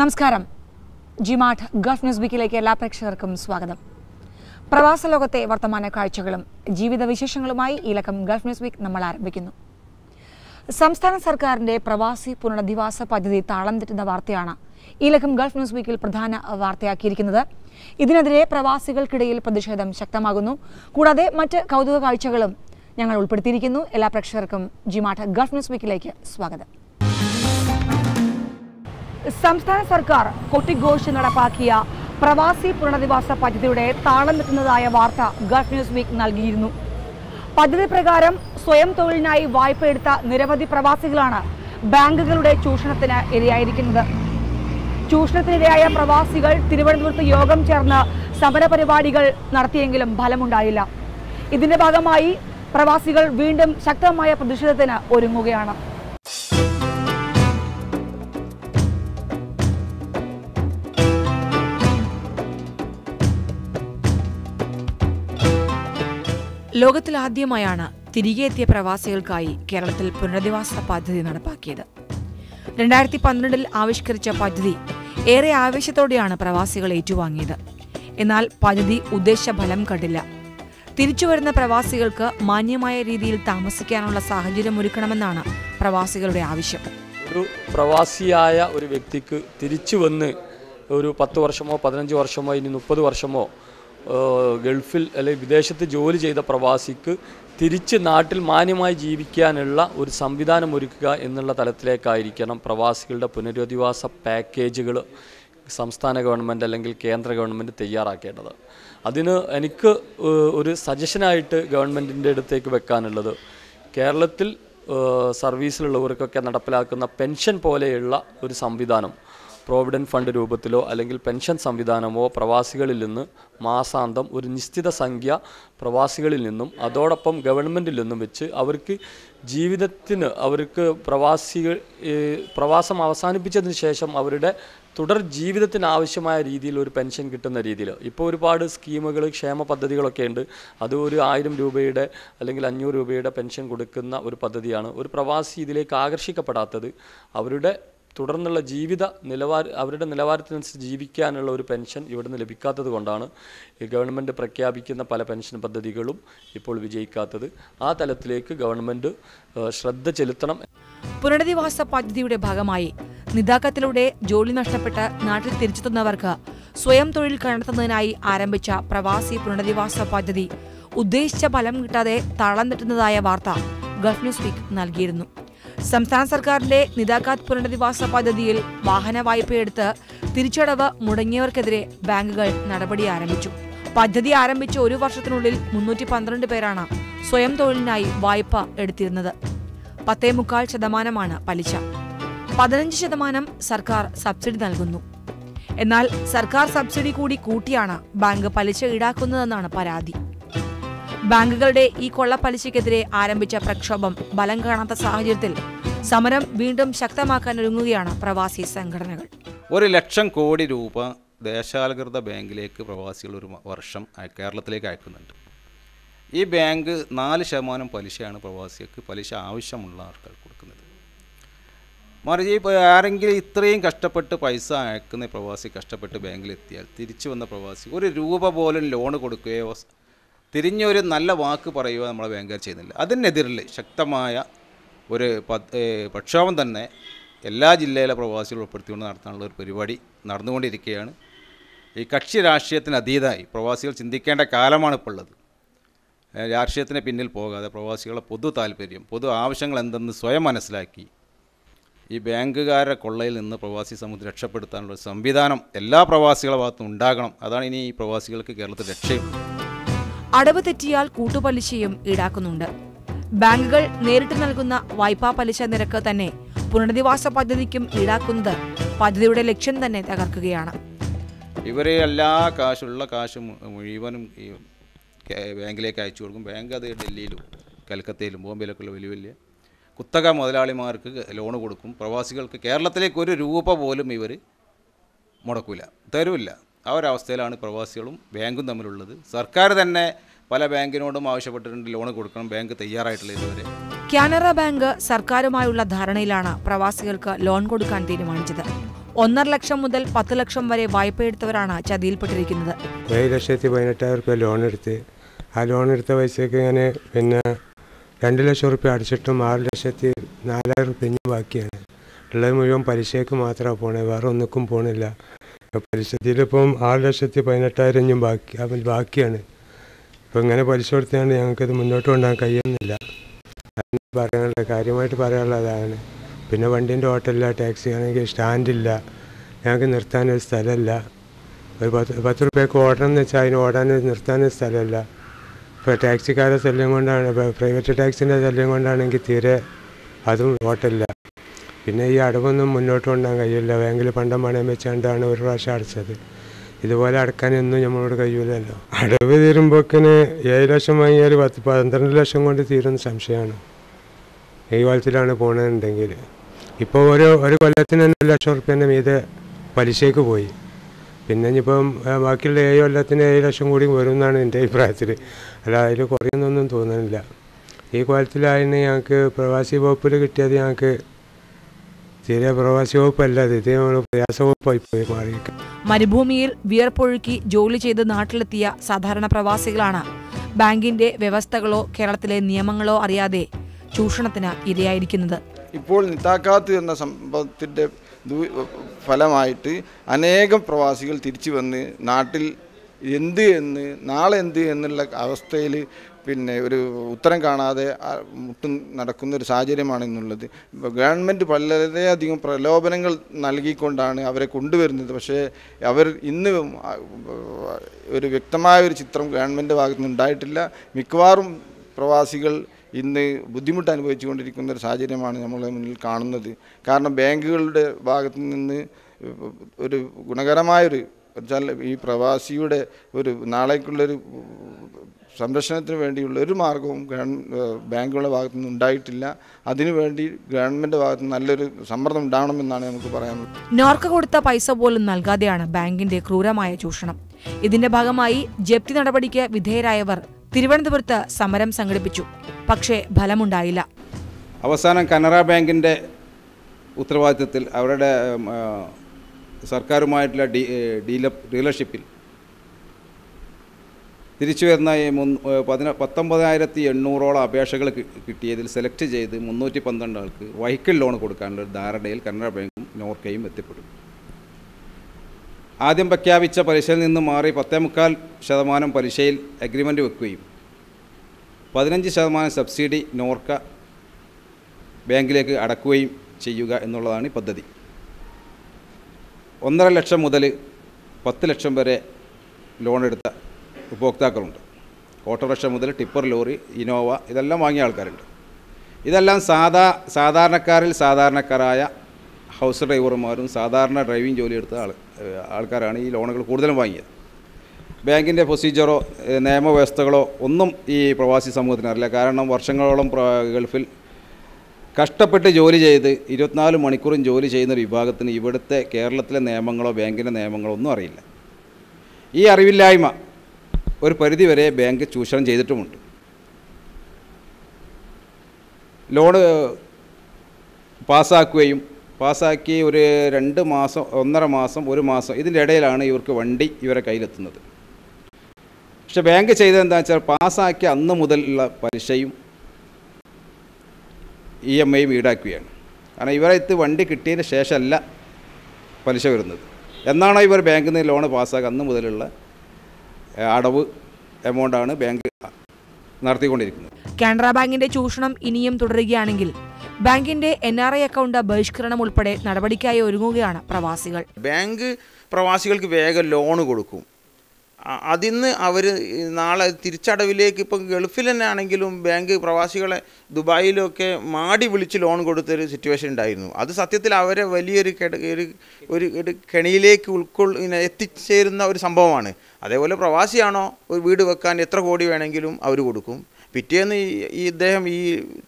നമസ്കാരം. ജിമാഠ് Gulf news വീക്കിലേക്ക് എല്ലാ പ്രേക്ഷകർക്കും സ്വാഗതം. പ്രവാസ ലോകത്തെ വർത്തമാന കാഴ്ചകളും ജീവിത വിശേഷങ്ങളുമായി ഈ ലക്കം ഗൾഫ് ന്യൂസ് വീക്ക് നമ്മൾ ആരംഭിക്കുന്നു. സംസ്ഥാന സർക്കാരിന്റെ പ്രവാസി പുനരധിവാസ പദ്ധതി താളം തെറ്റുന്ന വാർത്തയാണ് ഈ ലക്കം ഗൾഫ് ന്യൂസ് വീക്കിൽ പ്രധാന വാർത്തയാക്കിയിരിക്കുന്നത്. ഇതിനെതിരെ പ്രവാസികൾക്കിടയിൽ പ്രതിഷേധം ശക്തമാകുന്നു. കൂടാതെ മറ്റ് കൗതുക കാഴ്ചകളും ഞങ്ങൾ ഉൾപ്പെടുത്തിയിരിക്കുന്നു. എല്ലാ പ്രേക്ഷകർക്കും ജിമാഠ ഗൾഫ് ന്യൂസ് വീക്കിലേക്ക് സ്വാഗതം. സംസ്ഥാന സർക്കാർ കൊട്ടിഘോഷ് നടപ്പാക്കിയ പ്രവാസി പുനരധിവാസ പദ്ധതിയുടെ താളം തെറ്റുന്നതായ വാർത്ത ഗൾഫ് ന്യൂസ് വീക്ക് നൽകിയിരുന്നു. പദ്ധതി പ്രകാരം സ്വയം തൊഴിലിനായി വായ്പ എടുത്ത നിരവധി പ്രവാസികളാണ് ബാങ്കുകളുടെ ചൂഷണത്തിന് ഇരയായിരിക്കുന്നത്. ചൂഷണത്തിനിരയായ പ്രവാസികൾ തിരുവനന്തപുരത്ത് യോഗം ചേർന്ന് സമരപരിപാടികൾ നടത്തിയെങ്കിലും ഫലമുണ്ടായില്ല. ഇതിന്റെ ഭാഗമായി പ്രവാസികൾ വീണ്ടും ശക്തമായ പ്രതിഷേധത്തിന് ഒരുങ്ങുകയാണ്. ലോകത്തിലാദ്യമായാണ് തിരികെ എത്തിയ പ്രവാസികൾക്കായി കേരളത്തിൽ പുനരധിവാസ പദ്ധതി നടപ്പാക്കിയത്. രണ്ടായിരത്തി പന്ത്രണ്ടിൽ ആവിഷ്കരിച്ച പദ്ധതി ഏറെ ആവേശത്തോടെയാണ് പ്രവാസികൾ ഏറ്റുവാങ്ങിയത്. എന്നാൽ പദ്ധതി ഉദ്ദേശ ഫലം കണ്ടില്ല. തിരിച്ചുവരുന്ന പ്രവാസികൾക്ക് മാന്യമായ രീതിയിൽ താമസിക്കാനുള്ള സാഹചര്യം ഒരുക്കണമെന്നാണ് പ്രവാസികളുടെ ആവശ്യം. ഒരു പ്രവാസിയായ ഒരു വ്യക്തിക്ക് തിരിച്ചു വന്ന് ഒരു പത്ത് വർഷമോ പതിനഞ്ച് വർഷമോ ഇനി മുപ്പത് വർഷമോ ഗൾഫിൽ അല്ലെങ്കിൽ വിദേശത്ത് ജോലി ചെയ്ത പ്രവാസിക്ക് തിരിച്ച് നാട്ടിൽ മാന്യമായി ജീവിക്കാനുള്ള ഒരു സംവിധാനം ഒരുക്കുക എന്നുള്ള തലത്തിലേക്കായിരിക്കണം പ്രവാസികളുടെ പുനരധിവാസ പാക്കേജുകൾ സംസ്ഥാന ഗവൺമെന്റ് അല്ലെങ്കിൽ കേന്ദ്ര ഗവൺമെന്റ് തയ്യാറാക്കേണ്ടത്. അതിന് എനിക്ക് ഒരു സജഷനായിട്ട് ഗവൺമെന്റിന്റെ അടുത്തേക്ക് വെക്കാനുള്ളത് കേരളത്തിൽ സർവീസിലുള്ളവർക്കൊക്കെ നടപ്പിലാക്കുന്ന പെൻഷൻ പോലെയുള്ള ഒരു സംവിധാനം. പ്രോവിഡന്റ് ഫണ്ട് രൂപത്തിലോ അല്ലെങ്കിൽ പെൻഷൻ സംവിധാനമോ പ്രവാസികളിൽ നിന്ന് മാസാന്തം ഒരു നിശ്ചിത സംഖ്യ പ്രവാസികളിൽ നിന്നും അതോടൊപ്പം ഗവൺമെന്റിൽ നിന്നും വെച്ച് അവർക്ക് ജീവിതത്തിന് അവർക്ക് പ്രവാസികൾ പ്രവാസം അവസാനിപ്പിച്ചതിന് ശേഷം അവരുടെ തുടർ ജീവിതത്തിന് ആവശ്യമായ രീതിയിൽ ഒരു പെൻഷൻ കിട്ടുന്ന രീതിയിൽ ഇപ്പോൾ ഒരുപാട് സ്കീമുകൾ ക്ഷേമ പദ്ധതികളൊക്കെ ഉണ്ട്. അത് ഒരു ആയിരം രൂപയുടെ അല്ലെങ്കിൽ അഞ്ഞൂറ് രൂപയുടെ പെൻഷൻ കൊടുക്കുന്ന ഒരു പദ്ധതിയാണ്. ഒരു പ്രവാസി ഇതിലേക്ക് ആകർഷിക്കപ്പെടാത്തത് അവരുടെ തുടർന്നുള്ള ജീവിത നിലവാര അവരുടെ നിലവാരത്തിനനുസരിച്ച് ജീവിക്കാനുള്ള ഒരു പെൻഷൻ ഇവിടുന്ന് ലഭിക്കാത്തത് കൊണ്ടാണ് ഈ ഗവൺമെന്റ് പ്രഖ്യാപിക്കുന്ന പല പെൻഷൻ പദ്ധതികളും ഇപ്പോൾ വിജയിക്കാത്തത്. ആ തലത്തിലേക്ക് ഗവൺമെന്റ് ശ്രദ്ധ ചെലുത്തണം. പുനരധിവാസ പദ്ധതിയുടെ ഭാഗമായി നിതാക്കത്തിലൂടെ ജോലി നഷ്ടപ്പെട്ട് നാട്ടിൽ തിരിച്ചെത്തുന്നവർക്ക് സ്വയം തൊഴിൽ കണ്ടെത്തുന്നതിനായി ആരംഭിച്ച പ്രവാസി പുനരധിവാസ പദ്ധതി ഉദ്ദേശിച്ച ഫലം കിട്ടാതെ തളം തെറ്റുന്നതായ വാർത്ത ഗൾഫ് ന്യൂസ് വീക്ക് നൽകിയിരുന്നു. സംസ്ഥാന സർക്കാരിന്റെ നിതാക്കാത്ത് പുനരധിവാസ പദ്ധതിയിൽ വാഹന വായ്പയെടുത്ത് തിരിച്ചടവ് മുടങ്ങിയവർക്കെതിരെ ബാങ്കുകൾ നടപടി ആരംഭിച്ചു. പദ്ധതി ആരംഭിച്ച ഒരു വർഷത്തിനുള്ളിൽ മുന്നൂറ്റി പന്ത്രണ്ട് പേരാണ് സ്വയം തൊഴിലിനായി വായ്പ എടുത്തിരുന്നത്. പത്തേ മുക്കാൽ ശതമാനമാണ് പലിശ. പതിനഞ്ച് ശതമാനം സർക്കാർ സബ്സിഡി നൽകുന്നു. എന്നാൽ സർക്കാർ സബ്സിഡി കൂടി കൂട്ടിയാണ് ബാങ്ക് പലിശ ഈടാക്കുന്നതെന്നാണ് പരാതി. ബാങ്കുകളുടെ ഈ കൊള്ളപ്പലിശയ്ക്കെതിരെ ആരംഭിച്ച പ്രക്ഷോഭം ബലം കാണാത്ത സാഹചര്യത്തിൽ സമരം വീണ്ടും ശക്തമാക്കാൻ ഒരുങ്ങുകയാണ് പ്രവാസി സംഘടനകൾ. ഒരു ലക്ഷം കോടി രൂപ ദേശാൽകൃത ബാങ്കിലേക്ക് പ്രവാസികൾ ഒരു വർഷം കേരളത്തിലേക്ക് അയക്കുന്നുണ്ട്. ഈ ബാങ്ക് നാല് ശതമാനം പലിശയാണ് പ്രവാസികൾക്ക് പലിശ ആവശ്യമുള്ള ആൾക്കാർക്ക് കൊടുക്കുന്നത്. മറിച്ച് ഇപ്പോൾ ആരെങ്കിലും ഇത്രയും കഷ്ടപ്പെട്ട് പൈസ അയക്കുന്ന പ്രവാസി കഷ്ടപ്പെട്ട് ബാങ്കിൽ എത്തിയാൽ തിരിച്ചു വന്ന പ്രവാസി ഒരു രൂപ പോലും ലോൺ കൊടുക്കുകയോ തിരിഞ്ഞൊരു നല്ല വാക്ക് പറയുക നമ്മൾ ബാങ്കുകാർ ചെയ്യുന്നില്ല. അതിനെതിരിൽ ശക്തമായ ഒരു പ്രക്ഷോഭം തന്നെ എല്ലാ ജില്ലയിലെ പ്രവാസികളും ഉൾപ്പെടുത്തിക്കൊണ്ട് നടത്താനുള്ള ഒരു പരിപാടി നടന്നുകൊണ്ടിരിക്കുകയാണ്. ഈ കക്ഷി രാഷ്ട്രീയത്തിന് അതീതമായി പ്രവാസികൾ ചിന്തിക്കേണ്ട കാലമാണ് ഇപ്പോൾ ഉള്ളത്. രാഷ്ട്രീയത്തിന് പിന്നിൽ പോകാതെ പ്രവാസികളുടെ പൊതു താല്പര്യം പൊതു ആവശ്യങ്ങൾ എന്തെന്ന് സ്വയം മനസ്സിലാക്കി ഈ ബാങ്കുകാരുടെ കൊള്ളയിൽ നിന്ന് പ്രവാസി സമൂഹത്തെ രക്ഷപ്പെടുത്താനുള്ള സംവിധാനം എല്ലാ പ്രവാസികളുടെ ഭാഗത്തും ഉണ്ടാകണം. അതാണ് ഇനി ഈ പ്രവാസികൾക്ക് കേരളത്തിൽ രക്ഷയും. അടവ് തെറ്റിയാൽ കൂട്ടുപലിശയും ഈടാക്കുന്നുണ്ട്. ബാങ്കുകൾ നേരിട്ട് നൽകുന്ന വായ്പാ പലിശ നിരക്ക് തന്നെ പുനരധിവാസ പദ്ധതിക്കും ഈടാക്കുന്നത് പദ്ധതിയുടെ ലക്ഷ്യം തന്നെ തകർക്കുകയാണ്. ഇവരെ എല്ലാ കാശുള്ള കാശും മുഴുവനും ഈ ബാങ്കിലേക്ക് അയച്ചു കൊടുക്കും. ബാങ്ക് അത് ഡൽഹിയിലും കൽക്കത്തയിലും ബോംബെയിലൊക്കെയുള്ള വലിയ വലിയ കുത്തക മുതലാളിമാർക്ക് ലോൺ കൊടുക്കും. പ്രവാസികൾക്ക് കേരളത്തിലേക്ക് ഒരു രൂപ പോലും ഇവർ മുടക്കില്ല തരില്ല. ആ ഒരവസ്ഥയിലാണ് പ്രവാസികളും ബാങ്കും തമ്മിലുള്ളത്. സർക്കാർ തന്നെ പല ബാങ്കിനോടും ആവശ്യപ്പെട്ടിട്ടുണ്ട് ലോൺ കൊടുക്കണം ബാങ്ക് തയ്യാറായിട്ടുള്ള ഇതുവരെ. കാനറ ബാങ്ക് സർക്കാരുമായുള്ള ധാരണയിലാണ് പ്രവാസികൾക്ക് ലോൺ കൊടുക്കാൻ തീരുമാനിച്ചത്. ഒന്നര ലക്ഷം മുതൽ പത്ത് ലക്ഷം വരെ വായ്പ എടുത്തവരാണ് ചതിയിൽപ്പെട്ടിരിക്കുന്നത്. ഏഴ് ലക്ഷത്തി പതിനെട്ടായിരം റുപ്യ ലോൺ എടുത്ത് ആ ലോൺ എടുത്ത പൈസക്ക് ഇങ്ങനെ പിന്നെ രണ്ട് ലക്ഷം റുപ്യ അടച്ചിട്ടും ആറ് ലക്ഷത്തി നാലായിരം റുപ്യ ഇനി ബാക്കിയാണ്. ഉള്ളത് മുഴുവൻ പലിശയ്ക്ക് മാത്രമാണ് പോണേ വേറെ ഒന്നിക്കും പോണില്ല. പലിശത്തിലിപ്പം ആറ് ലക്ഷത്തി പതിനെട്ടായിരം ബാക്കി അവൻ ബാക്കിയാണ്. ഇപ്പം ഇങ്ങനെ പലിശ കൊടുത്താണ് ഞങ്ങൾക്കത് മുന്നോട്ട് കൊണ്ടുപോകാൻ കഴിയുന്നില്ല. പറയാനുള്ള കാര്യമായിട്ട് പറയാനുള്ളതാണ് പിന്നെ വണ്ടീന്റെ ഓട്ടമില്ല ടാക്സി ആണെങ്കിൽ സ്റ്റാൻഡില്ല ഞങ്ങൾക്ക് നിർത്താനൊരു സ്ഥലമില്ല. ഒരു പത്ത് പത്ത് റുപ്യക്ക് ഓടണം എന്ന് വെച്ചാൽ അതിന് ഓടാൻ നിർത്താനൊരു സ്ഥലമില്ല. ഇപ്പോൾ ടാക്സിക്കാരെ ശല്യം കൊണ്ടാണ് പ്രൈവറ്റ് ടാക്സിന്റെ ശല്യം കൊണ്ടാണെങ്കിൽ തീരെ അതും ഓട്ടമില്ല പിന്നെ ഈ അടവൊന്നും മുന്നോട്ട് കൊണ്ടാൻ കഴിയില്ല. ബാങ്കിൽ പണ്ടം പണയം വെച്ചാണ്ടാണ് ഒരു പ്രാവശ്യം അടച്ചത്. ഇതുപോലെ അടക്കാനൊന്നും നമ്മളോട് കഴിയൂലല്ലോ. അടവ് തീരുമ്പോക്കിന് ഏഴ് ലക്ഷം വാങ്ങിയാൽ പത്ത് പന്ത്രണ്ട് ലക്ഷം കൊണ്ട് തീരുന്ന സംശയമാണ്. ഈ കാലത്തിലാണ് പോകണമെന്നുണ്ടെങ്കിൽ ഇപ്പോൾ ഒരു ഒരു കൊല്ലത്തിന് തന്നെ ലക്ഷം റുപ്യേന്റെ മീതെ പലിശയ്ക്ക് പോയി. പിന്നെ ഇനിയിപ്പം ബാക്കിയുള്ള ഏഴ് കൊല്ലത്തിന് ഏഴ് ലക്ഷം കൂടി വരും എന്നാണ് എന്റെ അഭിപ്രായത്തിൽ. അല്ല അതിൽ കുറയുന്നൊന്നും തോന്നുന്നില്ല. ഈ കാലത്തിലായിരുന്നു ഞങ്ങൾക്ക് പ്രവാസി വകുപ്പിൽ കിട്ടിയത് ഞങ്ങൾക്ക് തീരെ പ്രവാസി വകുപ്പല്ല ഇത് ഇത് നമ്മൾ പ്രയാസ വകുപ്പായി പോയി മാറി. മരുഭൂമിയിൽ വിയർപ്പൊഴുക്കി ജോലി ചെയ്ത് നാട്ടിലെത്തിയ സാധാരണ പ്രവാസികളാണ്. ബാങ്കിന്റെ വ്യവസ്ഥകളോ കേരളത്തിലെ നിയമങ്ങളോ അറിയാതെ ചൂഷണത്തിന് ഇരയായിരിക്കുന്നത്. ഇപ്പോൾ നിത്താക്കാത്ത് എന്ന സംഭവത്തിന്റെ ഫലമായിട്ട് അനേകം പ്രവാസികൾ തിരിച്ചു വന്ന് നാട്ടിൽ എന്ത് എന്ന് നാളെ എന്ത് എന്നുള്ള അവസ്ഥയിൽ പിന്നെ ഒരു ഉത്തരം കാണാതെ മുട്ടും നടക്കുന്ന ഒരു സാഹചര്യമാണ് ഇന്നുള്ളത്. ഗവൺമെന്റ് വളരെയധികം പ്രലോഭനങ്ങൾ നൽകിക്കൊണ്ടാണ് അവരെ കൊണ്ടുവരുന്നത്. പക്ഷേ അവർ ഇന്ന് ഒരു വ്യക്തമായ ഒരു ചിത്രം ഗവൺമെന്റ് ഭാഗത്തുനിന്ന് ഉണ്ടായിട്ടില്ല. മിക്കവാറും പ്രവാസികൾ ഇന്ന് ബുദ്ധിമുട്ട് അനുഭവിച്ചുകൊണ്ടിരിക്കുന്ന ഒരു സാഹചര്യമാണ് നമ്മളെ മുന്നിൽ കാണുന്നത്. കാരണം ബാങ്കുകളുടെ ഭാഗത്തു നിന്ന് ഒരു ഗുണകരമായൊരു വെച്ചാൽ ഈ പ്രവാസിയുടെ ഒരു നാളേക്കുള്ളൊരു സംരക്ഷണത്തിന് വേണ്ടിയുള്ള ഒരു മാർഗവും ഗവൺ- ബാങ്കുകളുടെ ഭാഗത്തു നിന്ന് ഉണ്ടായിട്ടില്ല. അതിനുവേണ്ടി ഗവൺമെന്റ് ഭാഗത്ത് നല്ലൊരു സമ്മർദ്ദം ഉണ്ടാവണമെന്നാണ് നമുക്ക് പറയാനുള്ളത് നോർക്ക കൊടുത്ത പൈസ പോലും നൽകാതെയാണ് ബാങ്കിന്റെ ക്രൂരമായ ചൂഷണം. ഇതിന്റെ ഭാഗമായി ജപ്തി നടപടിക്ക് വിധേയരായവർ തിരുവനന്തപുരത്ത് സമരം സംഘടിപ്പിച്ചു. പക്ഷേ ഫലമുണ്ടായില്ല. അവസാനം കനറ ബാങ്കിന്റെ ഉത്തരവാദിത്തത്തിൽ അവരുടെ സർക്കാരുമായിട്ടുള്ള ഡീലർഷിപ്പിൽ തിരിച്ചു വരുന്ന പതിന പത്തൊമ്പതിനായിരത്തി എണ്ണൂറോളം അപേക്ഷകൾ കിട്ടിയതിൽ സെലക്ട് ചെയ്ത് മുന്നൂറ്റി പന്ത്രണ്ട് ആൾക്ക് വെഹിക്കിൾ ലോൺ കൊടുക്കാനുള്ള ധാരണയിൽ കനറ ബാങ്കും നോർക്കയും എത്തിപ്പെടും ആദ്യം പ്രഖ്യാപിച്ച പലിശയിൽ നിന്ന് മാറി പത്തേ മുക്കാൽ ശതമാനം പലിശയിൽ അഗ്രിമെന്റ് വെക്കുകയും പതിനഞ്ച് ശതമാനം സബ്സിഡി നോർക്ക ബാങ്കിലേക്ക് അടക്കുകയും ചെയ്യുക എന്നുള്ളതാണ് പദ്ധതി. ഒന്നര ലക്ഷം മുതൽ പത്ത് ലക്ഷം വരെ ലോൺ എടുത്ത ഉപഭോക്താക്കളുണ്ട്. ഓട്ടോറിക്ഷ മുതൽ ടിപ്പർ ലോറി ഇനോവ ഇതെല്ലാം വാങ്ങിയ ആൾക്കാരുണ്ട്. ഇതെല്ലാം സാധാ സാധാരണക്കാരിൽ സാധാരണക്കാരായ ഹൗസ് ഡ്രൈവർമാരും സാധാരണ ഡ്രൈവിംഗ് ജോലി എടുത്ത ആൾ ആൾക്കാരാണ് ഈ ലോണുകൾ കൂടുതലും വാങ്ങിയത്. ബാങ്കിന്റെ പ്രൊസീജിയറോ നിയമവ്യവസ്ഥകളോ ഒന്നും ഈ പ്രവാസി സമൂഹത്തിന് അറിയില്ല. കാരണം വർഷങ്ങളോളം ഗൾഫിൽ കഷ്ടപ്പെട്ട് ജോലി ചെയ്ത് ഇരുപത്തിനാല് മണിക്കൂറും ജോലി ചെയ്യുന്ന ഒരു വിഭാഗത്തിന് ഇവിടുത്തെ കേരളത്തിലെ നിയമങ്ങളോ ബാങ്കിന്റെ നിയമങ്ങളോ ഒന്നും അറിയില്ല. ഈ അറിവില്ലായ്മ ഒരു പരിധിവരെ ബാങ്ക് ചൂഷണം ചെയ്തിട്ടുമുണ്ട്. ലോണ് പാസ്സാക്കുകയും പാസ്സാക്കി ഒരു രണ്ട് മാസം ഒന്നര മാസം ഒരു മാസം ഇതിന്റെ ഇടയിലാണ് ഇവർക്ക് വണ്ടി ഇവരെ കയ്യിലെത്തുന്നത്. പക്ഷേ ബാങ്ക് ചെയ്തതെന്താ വെച്ചാൽ പാസ്സാക്കിയ അന്ന് മുതലുള്ള പലിശയും ഇ എം ഐയും ഈടാക്കുകയാണ്. കാരണം ഇവരെ ഇത് വണ്ടി കിട്ടിയതിന് ശേഷമല്ല പലിശ വരുന്നത്. എന്നാണോ ഇവർ ബാങ്കിൽ നിന്ന് ലോണ് പാസ്സാക്കുക അന്ന് മുതലുള്ള അടവ് എമൗണ്ടാണ് ബാങ്ക് നടത്തിക്കൊണ്ടിരിക്കുന്നത്. കാനറ ബാങ്കിന്റെ ചൂഷണം ഇനിയും തുടരുകയാണെങ്കിൽ ബാങ്കിന്റെ എൻ ആർ ഐ അക്കൗണ്ട് ബഹിഷ്കരണം ഉൾപ്പെടെ നടപടിക്കായി ഒരുങ്ങുകയാണ് പ്രവാസികൾ. ബാങ്ക് പ്രവാസികൾക്ക് വേഗം ലോൺ കൊടുക്കും. അതിന്ന് അവർ നാളെ തിരിച്ചടവിലേക്ക് ഇപ്പം ഗൾഫിൽ തന്നെ ആണെങ്കിലും ബാങ്ക് പ്രവാസികളെ ദുബായിലൊക്കെ മാടി വിളിച്ച് ലോൺ കൊടുത്തൊരു സിറ്റുവേഷൻ ഉണ്ടായിരുന്നു. അത് സത്യത്തിൽ അവരെ വലിയൊരു ഒരു ഒരു ഒരു കെണിയിലേക്ക് ഉൾക്കൊള്ള ഇങ്ങനെ എത്തിച്ചേരുന്ന ഒരു സംഭവമാണ്. അതേപോലെ പ്രവാസിയാണോ ഒരു വീട് വെക്കാൻ എത്ര കോടി വേണമെങ്കിലും അവർ കൊടുക്കും. പിറ്റേന്ന് ഈ ഇദ്ദേഹം ഈ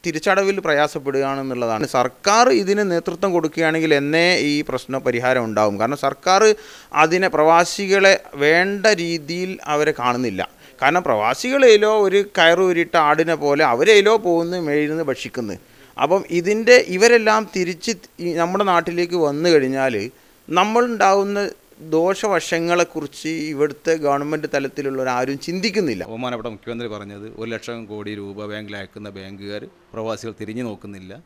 തിരിച്ചടവിൽ പ്രയാസപ്പെടുകയാണെന്നുള്ളതാണ്. സർക്കാർ ഇതിന് നേതൃത്വം കൊടുക്കുകയാണെങ്കിൽ എന്നേ ഈ പ്രശ്ന പരിഹാരം ഉണ്ടാവും. കാരണം സർക്കാർ അതിനെ പ്രവാസികളെ വേണ്ട രീതിയിൽ അവരെ കാണുന്നില്ല. കാരണം പ്രവാസികളേലോ ഒരു കയറൂരിട്ട ആടിനെ പോലെ അവരേലോ പോകുന്നു മേഴുന്ന് ഭക്ഷിക്കുന്നു. അപ്പം ഇതിന്റെ ഇവരെല്ലാം തിരിച്ച് നമ്മുടെ നാട്ടിലേക്ക് വന്നു കഴിഞ്ഞാൽ നമ്മളുണ്ടാവുന്ന ദോഷവശങ്ങളെക്കുറിച്ച് ഇവിടുത്തെ ഗവൺമെന്റ് തലത്തിലുള്ളവർ ആരും ചിന്തിക്കുന്നില്ല. ബഹുമാനപ്പെട്ട മുഖ്യമന്ത്രി പറഞ്ഞത് ഒരു ലക്ഷം കോടി രൂപ ബാങ്കിൽ അയക്കുന്ന ബാങ്കുകാർ പ്രവാസികൾ തിരിഞ്ഞു നോക്കുന്നില്ല.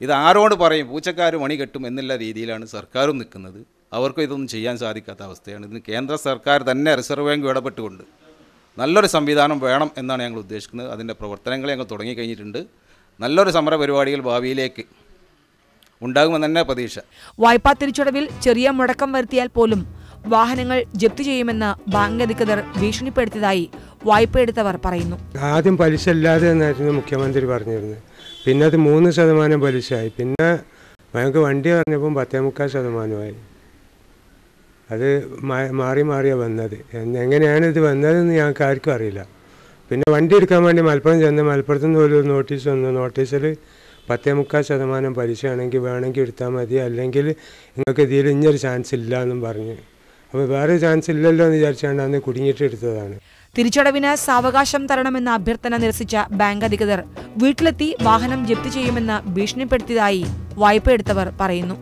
ഇത് ആരോട് പറയും? പൂച്ചക്കാർ മണി കെട്ടും എന്നുള്ള രീതിയിലാണ് സർക്കാരും നിൽക്കുന്നത്. അവർക്കും ഇതൊന്നും ചെയ്യാൻ സാധിക്കാത്ത അവസ്ഥയാണ്. ഇതിന് കേന്ദ്ര സർക്കാർ തന്നെ റിസർവ് ബാങ്ക് ഇടപെട്ടുകൊണ്ട് നല്ലൊരു സംവിധാനം വേണം എന്നാണ് ഞങ്ങൾ ഉദ്ദേശിക്കുന്നത്. അതിന്റെ പ്രവർത്തനങ്ങൾ ഞങ്ങൾ തുടങ്ങിക്കഴിഞ്ഞിട്ടുണ്ട്. നല്ലൊരു സമര പരിപാടികൾ ഭാവിയിലേക്ക് ഉണ്ടാകുമെന്ന് തന്നെ പ്രതീക്ഷ. വായ്പാ തിരിച്ചടവിൽ ചെറിയ മുടക്കം വരുത്തിയാൽ പോലും വാഹനങ്ങൾ ജപ്തി ചെയ്യുമെന്ന് ബാങ്ക് അധികൃതർ ഭീഷണിപ്പെടുത്തിയതായി വായ്പയെടുത്തവർ പറയുന്നു. ആദ്യം പലിശ ഇല്ലാതെ എന്നായിരുന്നു മുഖ്യമന്ത്രി പറഞ്ഞിരുന്നത്. പിന്നെ അത് മൂന്ന് ശതമാനം പലിശയായി. പിന്നെ ഞങ്ങൾക്ക് വണ്ടി പറഞ്ഞപ്പം പത്തേ മുക്കാൽ ശതമാനമായി. അത് മാറി മാറിയാണ് വന്നത്. എങ്ങനെയാണ് ഇത് വന്നതെന്ന് ഞങ്ങൾക്ക് ആർക്കും അറിയില്ല. പിന്നെ വണ്ടി എടുക്കാൻ വേണ്ടി മലപ്പുറം ചെന്ന് മലപ്പുറത്ത് നിന്ന് ഒരു നോട്ടീസ് വന്നു. നോട്ടീസിൽ പത്തേ മുക്കാൽ ശതമാനം പലിശയാണെങ്കിൽ വേണമെങ്കിൽ എടുത്താൽ മതി. അല്ലെങ്കിൽ നിങ്ങൾക്ക് ഇതിൽ ഇനിയൊരു ചാൻസ് ഇല്ല എന്നും പറഞ്ഞു. അപ്പോൾ വേറെ ചാൻസ് ഇല്ലല്ലോ എന്ന് വിചാരിച്ചാണ് അന്ന് കുടുങ്ങിയിട്ട് എടുത്തതാണ്. തിരിച്ചടവിന് സാവകാശം തരണമെന്ന അഭ്യർത്ഥന നിരസിച്ച ബാങ്ക് അധികൃതർ വീട്ടിലെത്തി വാഹനം ജപ്തി ചെയ്യുമെന്ന് ഭീഷണിപ്പെടുത്തിയതായി വായ്പ എടുത്തവർ പറയുന്നു.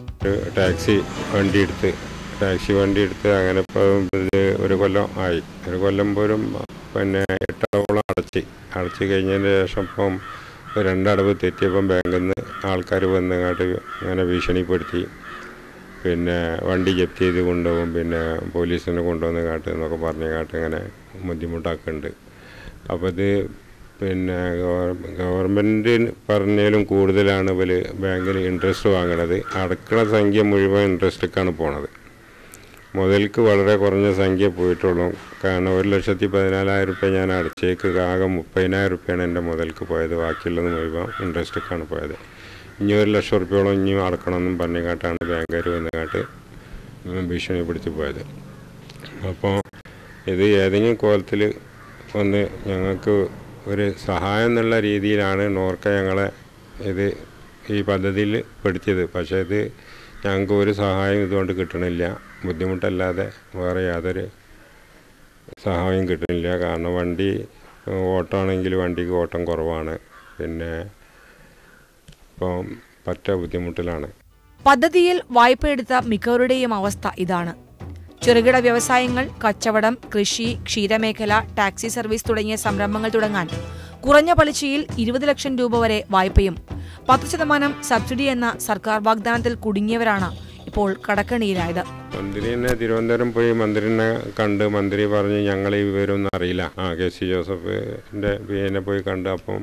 ടാക്സി വണ്ടി എടുത്ത് ടാക്സി വണ്ടി എടുത്ത് അങ്ങനെ ഒരു കൊല്ലം ആയി. ഒരു കൊല്ലം പോലും പിന്നെ എട്ടോളം അടച്ച്. അടച്ചു കഴിഞ്ഞതിന് ശേഷം ഇപ്പം രണ്ടടവ് തെറ്റിയപ്പം ബാങ്കിൽ നിന്ന് ആൾക്കാർ വന്നങ്ങാട്ട് അങ്ങനെ ഭീഷണിപ്പെടുത്തി. പിന്നെ വണ്ടി ജപ്തി ചെയ്ത് കൊണ്ടുപോകും പിന്നെ പോലീസിനെ കൊണ്ടുവന്ന് കാട്ട് എന്നൊക്കെ പറഞ്ഞ് കാട്ട് ഇങ്ങനെ ബുദ്ധിമുട്ടാക്കുന്നുണ്ട് അപ്പോൾ ഇത് പിന്നെ ഗവൺമെന്റ് പറഞ്ഞാലും കൂടുതലാണ് ഇവർ ബാങ്കിൽ ഇൻട്രസ്റ്റ് വാങ്ങണത്. അടക്കണ സംഖ്യ മുഴുവൻ ഇൻട്രസ്റ്റൊക്കെയാണ് പോണത്. മുതൽക്ക് വളരെ കുറഞ്ഞ സംഖ്യ പോയിട്ടുള്ളൂ. കാരണം ഒരു ലക്ഷത്തി പതിനാലായിരം റുപ്യ ഞാൻ അടച്ചേക്ക്. ആകെ മുപ്പതിനായിരം റുപ്യാണ് എന്റെ മുതൽക്ക് പോയത്. ബാക്കിയുള്ളത് മുഴുവൻ ഇൻട്രസ്റ്റൊക്കെയാണ് പോയത്. ഇനി ഒരു ലക്ഷം റുപ്യോളം ഇനിയും അടക്കണമെന്നും പറഞ്ഞുകാട്ടാണ് ബാങ്കുകാർ വന്നുകാട്ട് ഭീഷണിപ്പെടുത്തി പോയത്. അപ്പോൾ ഇത് ഏതെങ്കിലും കോലത്തിൽ ഒന്ന് ഞങ്ങൾക്ക് ഒരു സഹായം എന്നുള്ള രീതിയിലാണ് നോർക്ക ഞങ്ങളെ ഇത് ഈ പദ്ധതിയിൽ പെടുത്തിയത്. പക്ഷേ ഇത് ഞങ്ങൾക്ക് ഒരു സഹായം ഇതുകൊണ്ട് കിട്ടണില്ല. ബുദ്ധിമുട്ടല്ലാതെ വേറെ യാതൊരു സഹായം കിട്ടുന്നില്ല. കാരണം വണ്ടി ഓട്ടമാണെങ്കിൽ വണ്ടിക്ക് ഓട്ടം കുറവാണ്. പിന്നെ ഇപ്പം പറ്റ ബുദ്ധിമുട്ടിലാണ്. പദ്ധതിയിൽ വായ്പയെടുത്ത മിക്കവരുടെയും അവസ്ഥ ഇതാണ്. ചെറുകിട വ്യവസായങ്ങൾ കച്ചവടം കൃഷി ക്ഷീരമേഖല ടാക്സി സർവീസ് തുടങ്ങിയ സംരംഭങ്ങൾ തുടങ്ങാൻ കുറഞ്ഞ പലിശയിൽ ഇരുപത് ലക്ഷം രൂപ വരെ വായ്പയും പത്ത് ശതമാനം സബ്സിഡി എന്ന സർക്കാർ വാഗ്ദാനത്തിൽ കുടുങ്ങിയവരാണ് ഇപ്പോൾ കടക്കണിയിലായത്. മന്ത്രിനെ തിരുവനന്തപുരം പോയി മന്ത്രിനെ കണ്ട് മന്ത്രി പറഞ്ഞു ഞങ്ങൾ ഈ വിവരമൊന്നും അറിയില്ല. ആ കെ സി ജോസഫിന്റെ പിന്നെ പോയി കണ്ട് അപ്പം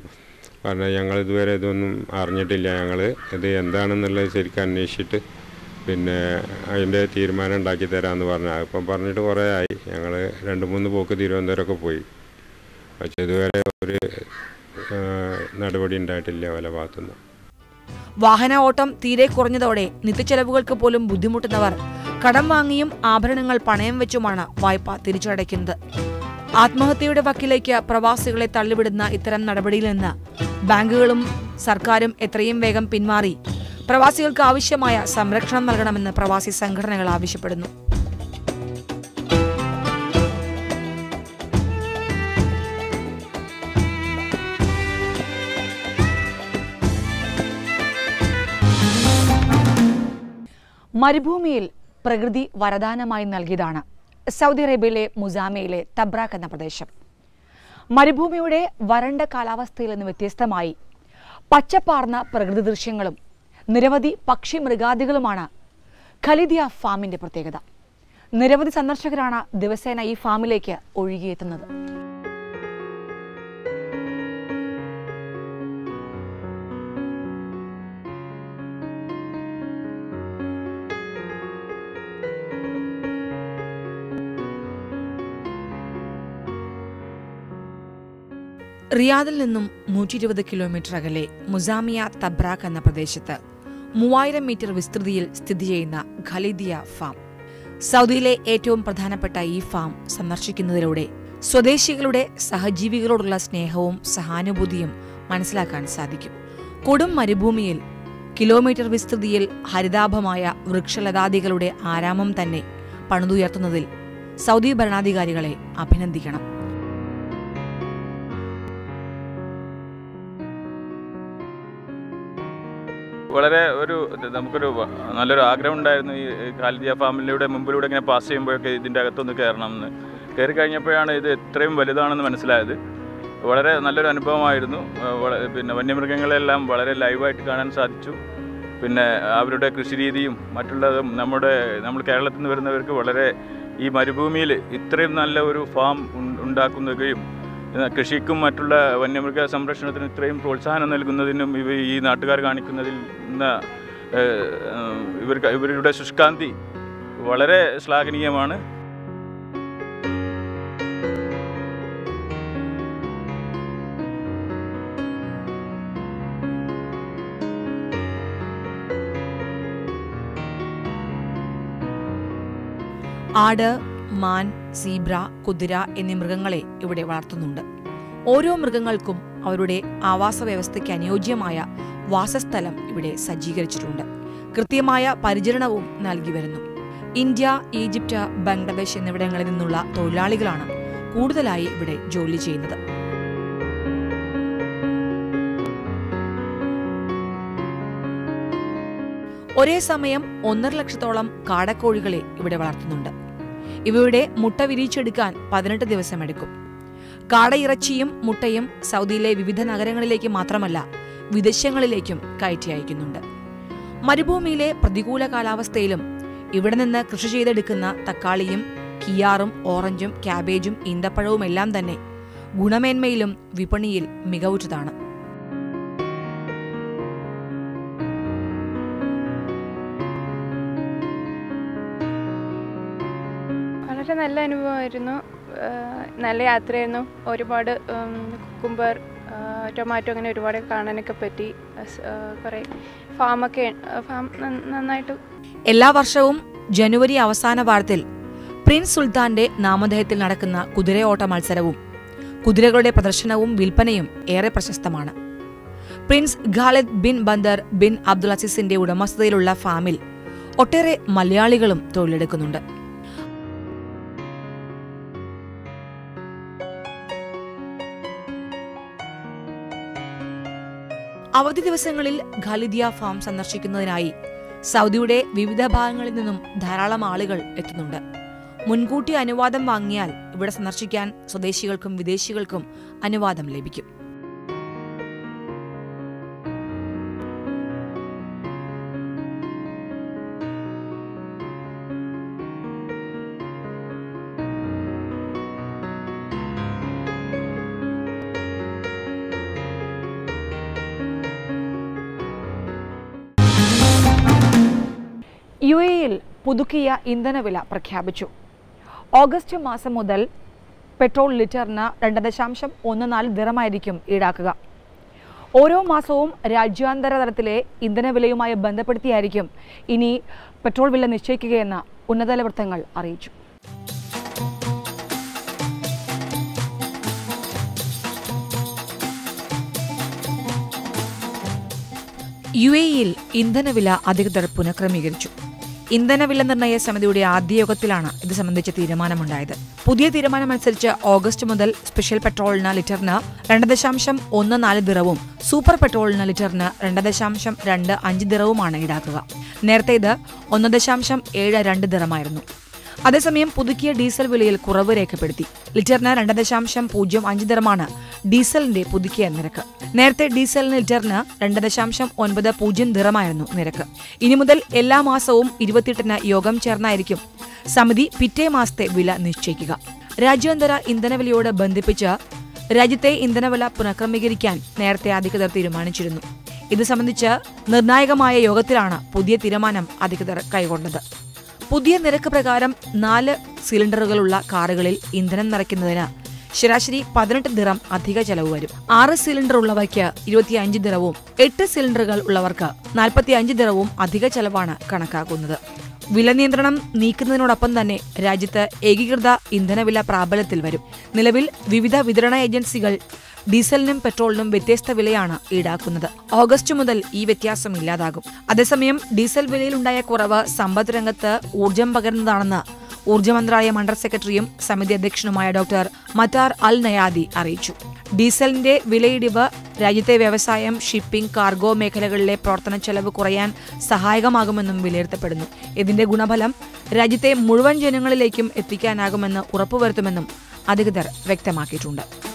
പറഞ്ഞു ഞങ്ങൾ ഇതുവരെ ഇതൊന്നും അറിഞ്ഞിട്ടില്ല. ഞങ്ങൾ ഇത് എന്താണെന്നുള്ളത് ശരിക്കും അന്വേഷിച്ചിട്ട് പിന്നെ അതിന്റെ തീരുമാനം ഉണ്ടാക്കി തരാമെന്ന് പറഞ്ഞു. അപ്പം പറഞ്ഞിട്ട് കുറേ ആയി. ഞങ്ങൾ രണ്ട് മൂന്ന് പോക്ക് തിരുവനന്തപുരമൊക്കെ പോയി. പക്ഷെ ഇതുവരെ ഒരു നടപടി ഉണ്ടായിട്ടില്ല പല ഭാഗത്തുനിന്ന്. വാഹന ഓട്ടം തീരെ കുറഞ്ഞതോടെ നിത്യച്ചെലവുകൾക്ക് പോലും ബുദ്ധിമുട്ടുന്നവർ കടം വാങ്ങിയും ആഭരണങ്ങൾ പണയം വെച്ചുമാണ് വായ്പ തിരിച്ചടയ്ക്കുന്നത്. ആത്മഹത്യയുടെ വക്കിലേക്ക് പ്രവാസികളെ തള്ളിവിടുന്ന ഇത്തരം നടപടിയിൽ നിന്ന് ബാങ്കുകളും സർക്കാരും എത്രയും വേഗം പിന്മാറി. പ്രവാസികൾക്ക് ആവശ്യമായ സംരക്ഷണം നൽകണമെന്ന് പ്രവാസി സംഘടനകൾ ആവശ്യപ്പെടുന്നു. മരുഭൂമിയിൽ പ്രകൃതി വരദാനമായി നൽകിയതാണ് സൗദി അറേബ്യയിലെ മുസാമയിലെ തബ്രാഖ് എന്ന പ്രദേശം. മരുഭൂമിയുടെ വരണ്ട കാലാവസ്ഥയിൽ നിന്ന് വ്യത്യസ്തമായി പച്ചപ്പാർന്ന പ്രകൃതി ദൃശ്യങ്ങളും നിരവധി പക്ഷി മൃഗാദികളുമാണ് ഖലിദിയ ഫാമിന്റെ പ്രത്യേകത. നിരവധി സന്ദർശകരാണ് ദിവസേന ഈ ഫാമിലേക്ക് ഒഴുകിയെത്തുന്നത്. റിയാദിൽ നിന്നും നൂറ്റി ഇരുപത് കിലോമീറ്റർ അകലെ മുസാമിയ തബ്രാഖ് എന്ന പ്രദേശത്ത് മൂവായിരം മീറ്റർ വിസ്തൃതിയിൽ സ്ഥിതി ചെയ്യുന്ന ഖലീദിയ ഫാം. സൗദിയിലെ ഏറ്റവും പ്രധാനപ്പെട്ട ഈ ഫാം സന്ദർശിക്കുന്നതിലൂടെ സ്വദേശികളുടെ സഹജീവികളോടുള്ള സ്നേഹവും സഹാനുഭൂതിയും മനസ്സിലാക്കാൻ സാധിക്കും. കൊടും മരുഭൂമിയിൽ കിലോമീറ്റർ വിസ്തൃതിയിൽ ഹരിതാഭമായ വൃക്ഷലതാദികളുടെ ആരാമം തന്നെ പണിതുയർത്തുന്നതിൽ സൗദി ഭരണാധികാരികളെ അഭിനന്ദിക്കണം. വളരെ ഒരു നമുക്കൊരു നല്ലൊരു ആഗ്രഹം ഉണ്ടായിരുന്നു ഈ കാലിദിയ ഫാമിലിയുടെ മുമ്പിലൂടെ ഇങ്ങനെ പാസ് ചെയ്യുമ്പോഴൊക്കെ ഇതിന്റെ അകത്തൊന്ന് കയറണം എന്ന്. കയറി കഴിഞ്ഞപ്പോഴാണ് ഇത് ഇത്രയും വലുതാണെന്ന് മനസ്സിലായത്. വളരെ നല്ലൊരു അനുഭവമായിരുന്നു. പിന്നെ വന്യമൃഗങ്ങളെല്ലാം വളരെ ലൈവായിട്ട് കാണാൻ സാധിച്ചു. പിന്നെ അവരുടെ കൃഷിരീതിയും മറ്റുള്ളതും നമ്മുടെ നമ്മൾ കേരളത്തിൽ നിന്ന് വരുന്നവർക്ക് വളരെ ഈ മരുഭൂമിയിൽ ഇത്രയും നല്ല ഒരു ഫാം ഉണ്ടാക്കുന്നതും കൃഷിക്കും മറ്റുള്ള വന്യമൃഗ സംരക്ഷണത്തിനും ഇത്രയും പ്രോത്സാഹനം നൽകുന്നതിനും ഇവ ഈ നാട്ടുകാർ കാണിക്കുന്നതിൽ ഇവർ ഇവരുടെ ശുഷ്കാന്തി വളരെ ശ്ലാഘനീയമാണ്. ആട് മാൻ സീബ്ര കുതിര എന്നീ മൃഗങ്ങളെ ഇവിടെ വളർത്തുന്നുണ്ട്. ഓരോ മൃഗങ്ങൾക്കും അവരുടെ ആവാസ വ്യവസ്ഥയ്ക്ക് അനുയോജ്യമായ വാസസ്ഥലം ഇവിടെ സജ്ജീകരിച്ചിട്ടുണ്ട്. കൃത്യമായ പരിചരണവും നൽകി വരുന്നു. ഇന്ത്യ ഈജിപ്റ്റ് ബംഗ്ലാദേശ് എന്നിവിടങ്ങളിൽ നിന്നുള്ള തൊഴിലാളികളാണ് കൂടുതലായി ഇവിടെ ജോലി ചെയ്യുന്നത്. ഒരേ സമയം ഒന്നര ലക്ഷത്തോളം കാടക്കോഴികളെ ഇവിടെ വളർത്തുന്നുണ്ട്. ഇവയുടെ മുട്ട വിരിയിച്ചെടുക്കാൻ പതിനെട്ട് ദിവസമെടുക്കും. കാടയിറച്ചിയും മുട്ടയും സൗദിയിലെ വിവിധ നഗരങ്ങളിലേക്ക് മാത്രമല്ല വിദേശങ്ങളിലേക്കും കയറ്റി അയക്കുന്നുണ്ട്. മരുഭൂമിയിലെ പ്രതികൂല കാലാവസ്ഥയിലും ഇവിടെ നിന്ന് കൃഷി ചെയ്തെടുക്കുന്ന തക്കാളിയും കിയാറും ഓറഞ്ചും ക്യാബേജും ഈന്തപ്പഴവും എല്ലാം തന്നെ ഗുണമേന്മയിലും വിപണിയിൽ മികവുറ്റതാണ്. നല്ല അനുഭവമായിരുന്നു. നല്ല യാത്രയായിരുന്നു. ഒരുപാട് കുക്കുംബർ ടൊമാറ്റോ അങ്ങനെ ഒരുപാട് കാണാനൊക്കെ പറ്റി. കുറേ ഫാമൊക്കെ ഫാം നന്നായിട്ട്. എല്ലാ വർഷവും ജനുവരി അവസാന വാരത്തിൽ പ്രിൻസ് സുൽത്താന്റെ നാമധേയത്തിൽ നടക്കുന്ന കുതിരയോട്ട മത്സരവും കുതിരകളുടെ പ്രദർശനവും വിൽപ്പനയും ഏറെ പ്രശസ്തമാണ്. Prince Khalid bin Bandar bin Abdul അസീസിന്റെ ഉടമസ്ഥതയിലുള്ള ഫാമിൽ ഒട്ടേറെ മലയാളികളും തൊഴിലെടുക്കുന്നുണ്ട്. അവധി ദിവസങ്ങളിൽ ഖാലിദിയ ഫാം സന്ദർശിക്കുന്നതിനായി സൗദിയുടെ വിവിധ ഭാഗങ്ങളിൽ നിന്നും ധാരാളം ആളുകൾ എത്തുന്നുണ്ട്. മുൻകൂട്ടി അനുവാദം വാങ്ങിയാൽ ഇവിടെ സന്ദർശിക്കാൻ സ്വദേശികൾക്കും വിദേശികൾക്കും അനുവാദം ലഭിക്കും. പുതുക്കിയ ഇന്ധനവില പ്രഖ്യാപിച്ചു. ഓഗസ്റ്റ് മാസം മുതൽ പെട്രോൾ ലിറ്ററിന് രണ്ട് ദശാംശം ഒന്ന് നാല് ദിറമായിരിക്കും ഈടാക്കുക. ഓരോ മാസവും രാജ്യാന്തര തലത്തിലെ ഇന്ധനവിലയുമായി ബന്ധപ്പെടുത്തിയായിരിക്കും ഇനി പെട്രോൾ വില നിശ്ചയിക്കുകയെന്ന് ഉന്നതതല വൃത്തങ്ങൾ അറിയിച്ചു. യു എയിൽ ഇന്ധനവില അധികൃതർ പുനഃക്രമീകരിച്ചു. ഇന്ധനവില നിർണയ സമിതിയുടെ ആദ്യ യോഗത്തിലാണ് ഇത് സംബന്ധിച്ച തീരുമാനമുണ്ടായത്. പുതിയ തീരുമാനമനുസരിച്ച് ഓഗസ്റ്റ് മുതൽ സ്പെഷ്യൽ പെട്രോളിന് ലിറ്ററിന് രണ്ട് ദശാംശം ഒന്ന് നാല് ദിറവും സൂപ്പർ പെട്രോളിന് ലിറ്ററിന് രണ്ട് ദശാംശം രണ്ട് അഞ്ച് ദിറവുമാണ് ഈടാക്കുക. നേരത്തെ ഇത് ഒന്ന് ദശാംശം ഏഴ് രണ്ട് ദിറമായിരുന്നു. അതേസമയം പുതുക്കിയ ഡീസൽ വിലയിൽ കുറവ് രേഖപ്പെടുത്തി. ലിറ്ററിന് രണ്ട് ദശാംശം പൂജ്യം അഞ്ച് ദരമാണ് ഡീസലിന്റെ പുതുക്കിയ നിരക്ക്. നേരത്തെ ഡീസലിന് ലിറ്ററിന് രണ്ട് ദശാംശം ഒൻപത് പൂജ്യം ദിറമായിരുന്നു നിരക്ക്. ഇനി മുതൽ എല്ലാ മാസവും ഇരുപത്തിയെട്ടിന് യോഗം ചേർന്നായിരിക്കും. സമിതി പിറ്റേ മാസത്തെ വില നിശ്ചയിക്കുക. രാജ്യാന്തര ഇന്ധനവിലയോട് ബന്ധിപ്പിച്ച് രാജ്യത്തെ ഇന്ധനവില പുനഃക്രമീകരിക്കാൻ നേരത്തെ അധികൃതർ തീരുമാനിച്ചിരുന്നു. ഇത് സംബന്ധിച്ച് നിർണായകമായ യോഗത്തിലാണ് പുതിയ തീരുമാനം അധികൃതർ കൈക്കൊണ്ടത് പുതിയ നിരക്ക് പ്രകാരം നാല് സിലിണ്ടറുകളുള്ള കാറുകളിൽ ഇന്ധനം നിറയ്ക്കുന്നതിന് ശരാശരി പതിനെട്ട് ദിറം അധിക ചെലവ് വരും. ആറ് സിലിണ്ടർ ഉള്ളവയ്ക്ക് ഇരുപത്തിയഞ്ച് ദിറവും എട്ട് സിലിണ്ടറുകൾ ഉള്ളവർക്ക് നാൽപ്പത്തിയഞ്ച് ദിറവും അധിക ചെലവാണ് കണക്കാക്കുന്നത്. വില നിയന്ത്രണം നീക്കുന്നതിനോടൊപ്പം തന്നെ രാജ്യത്ത് ഏകീകൃത ഇന്ധനവില പ്രാബല്യത്തിൽ വരും. നിലവിൽ വിവിധ വിതരണ ഏജൻസികൾ ഡീസലിനും പെട്രോളിനും വ്യത്യസ്ത വിലയാണ് ഈടാക്കുന്നത്. ഓഗസ്റ്റ് മുതൽ ഈ വ്യത്യാസം ഇല്ലാതാകും. അതേസമയം ഡീസൽ വിലയിലുണ്ടായ കുറവ് സമ്പദ് രംഗത്ത് ഊർജം പകരുന്നതാണെന്ന് ഊർജ മന്ത്രാലയം അണ്ടർ സെക്രട്ടറിയും സമിതി അധ്യക്ഷനുമായ ഡോക്ടർ മറ്റാർ അൽ നയാദി അറിയിച്ചു. ഡീസലിന്റെ വിലയിടിവ് രാജ്യത്തെ വ്യവസായം ഷിപ്പിംഗ് കാർഗോ മേഖലകളിലെ പ്രവർത്തന ചെലവ് കുറയാൻ സഹായകമാകുമെന്നും വിലയിരുത്തപ്പെടുന്നു. ഇതിന്റെ ഗുണഫലം രാജ്യത്തെ മുഴുവൻ ജനങ്ങളിലേക്കും എത്തിക്കാനാകുമെന്ന് ഉറപ്പുവരുത്തുമെന്നും അധികൃതർ വ്യക്തമാക്കിയിട്ടുണ്ട്.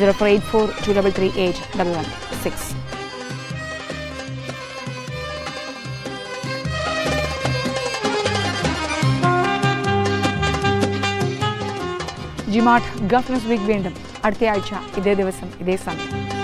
zero four eight four two double three eight double one six ജിമാട്ട് Gulf News Week വീണ്ടും അടുത്തയാഴ്ച ഇതേ ദിവസം ഇതേ സമയം.